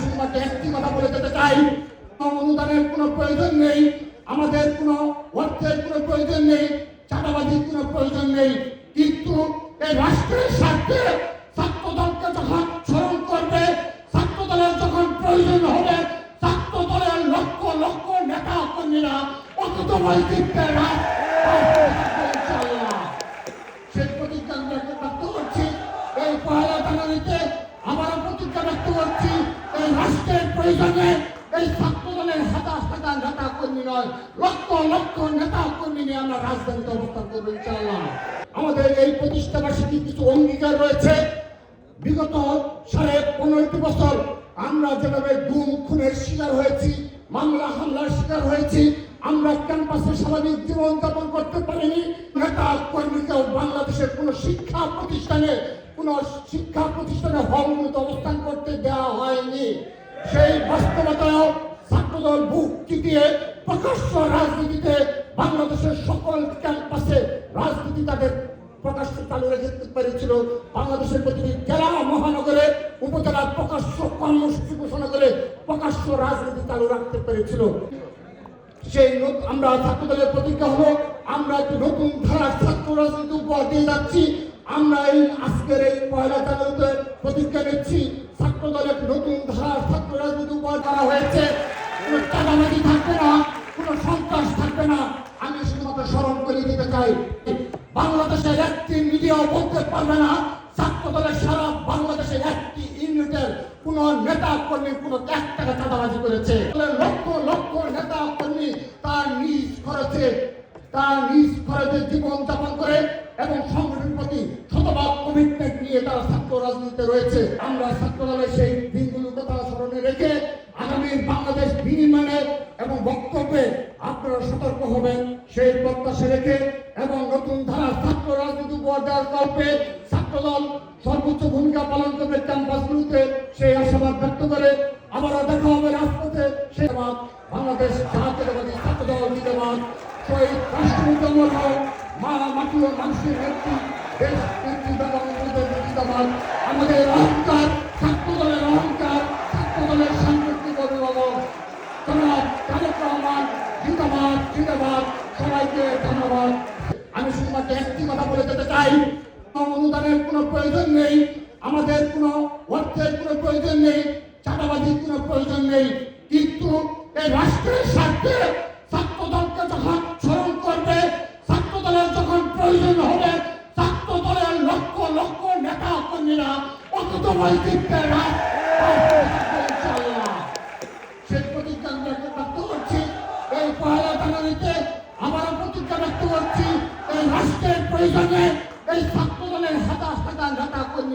শুধুমাত্র একটি কথা বলে যেতে চাই। অনুদানের কোনো প্রয়োজন নেই, আমাদের কোনো অর্থের কোনো প্রয়োজন নেই, চাঁদাবাজির কোনো প্রয়োজন নেই। কিন্তু এই রাষ্ট্রের স্বার্থে ছাত্রদলকে যখন স্মরণ করবে, ছাত্রদলের যখন প্রয়োজন হবে ছাত্র দলের লক্ষ লক্ষ নেতা কর্মীরা অন্তত বৈচিত্রের রাত রাষ্ট্রের প্রয়োজনে এই ছাত্র দলের হাজার হাজার নেতা কর্মী নয়, লক্ষ লক্ষ নেতা কর্মী নিয়ে আমরা রাজধানীতে অবস্থান করব, ইনশাআল্লাহ। আমাদের এই প্রতিষ্ঠা বার্ষিকী কিছু অঙ্গীকার রয়েছে। বিগত সাড়ে পনেরোটি বছর আমরা যেভাবে গুম, খুনের শিকার হয়েছি, মামলা, হামলার শিকার হয়েছি, আমরা ক্যাম্পাসে স্বাভাবিক জীবন যাপন করতে পারিনি। নেতা কর্মীকেও বাংলাদেশের কোনো শিক্ষা প্রতিষ্ঠানে, কোনো শিক্ষা প্রতিষ্ঠানে হলমুত অবস্থান করতে দেওয়া হয়নি। সেই বাস্তবতায়ও ছাত্রদল বুক চিতিয়ে প্রকাশ্য রাজনীতিতে বাংলাদেশের সকল ক্যাম্পাসে রাজনীতি তাদের প্রকাশ্য চালু রেখে পেরেছিল। বাংলাদেশের প্রতিটি জেলা মহানগরে, উপজেলার প্রকাশ্য কর্মসূচি ঘোষণা করে প্রকাশ্য রাজনীতি চালু রাখতে পেরেছিল। সেই আমরা ছাত্রদলের প্রতিজ্ঞা হলো, আমরা একটি নতুন ধারার ছাত্র রাজনীতি উপহার দিয়ে যাচ্ছি। আমরা এই আজকের এই পয়লা জানুয়ারিতে প্রতিজ্ঞা নিচ্ছি ছাত্রদলের নতুন ধারার রাজনীতি করা হয়েছে। কোনো টাকামাটি থাকবে না, কোনো সন্ত্রাস থাকবে না। আমি শুধুমাত্র স্মরণ করে দিতে চাই একটি মিডিয়াও বলতে পারবে না ছাত্র দলের সারা একটি ইউনিটের কোন নেতা কর্মী, কোন এক টাকা চাঁদাবাজি করেছে। লক্ষ লক্ষ নেতা কর্মী তার নিজ খরচে, তার নিজ খরচে জীবন যাপন করে এবং সংগঠনের প্রতি শতভাগ কমিটমেন্ট নিয়ে তারা ছাত্র রাজনীতিতে রয়েছে। আমরা ছাত্র দলের সেই দিনগুলোর কথা স্মরণে রেখে আগামী বাংলাদেশ বিনিময়ে এবং বক্তব্যে আপনারা সতর্ক হবেন। সেই প্রত্যাশা রেখে এবং নতুন ধারা ছাত্র রাজনীতি উপহার দেওয়ার কল্পে ছাত্রদল সর্বোচ্চ ভূমিকা পালন করবে ক্যাম্পাসগুলোতে, সেই আশাবাদ ব্যক্ত করে আবারও দেখা হবে রাজপথে। সেই বাংলাদেশ জাতীয়তাবাদী ছাত্রদল জিন্দাবাদ। শহীদ রাষ্ট্রপতি মা মাটি ও মানুষের নেত্রী, দেশ নেত্রী আমাদের অহংকার, ছাত্রদলের অহংকার, ছাত্রদলের জিন্দাবাদ, সবাইকে ধন্যবাদ। আমি শুধুমাত্র একটি কথা বলে যেতে চাই অনুদানের কোনো প্রয়োজন নেই, আমাদের কোনো অর্থের কোনো প্রয়োজন নেই, চাঁদাবাজির কোনো প্রয়োজন নেই, কিন্তু এই রাষ্ট্রের স্বার্থে ছাত্র দলকে যখন স্মরণ করবে ছাত্র দলের যখন প্রয়োজন হবে ছাত্র দলের লক্ষ লক্ষ নেতা কর্মীরা অন্তত বৈচিত্রের রাত প্রয়োজনে এই ছাত্র দলের হাজার হাজার কর্মী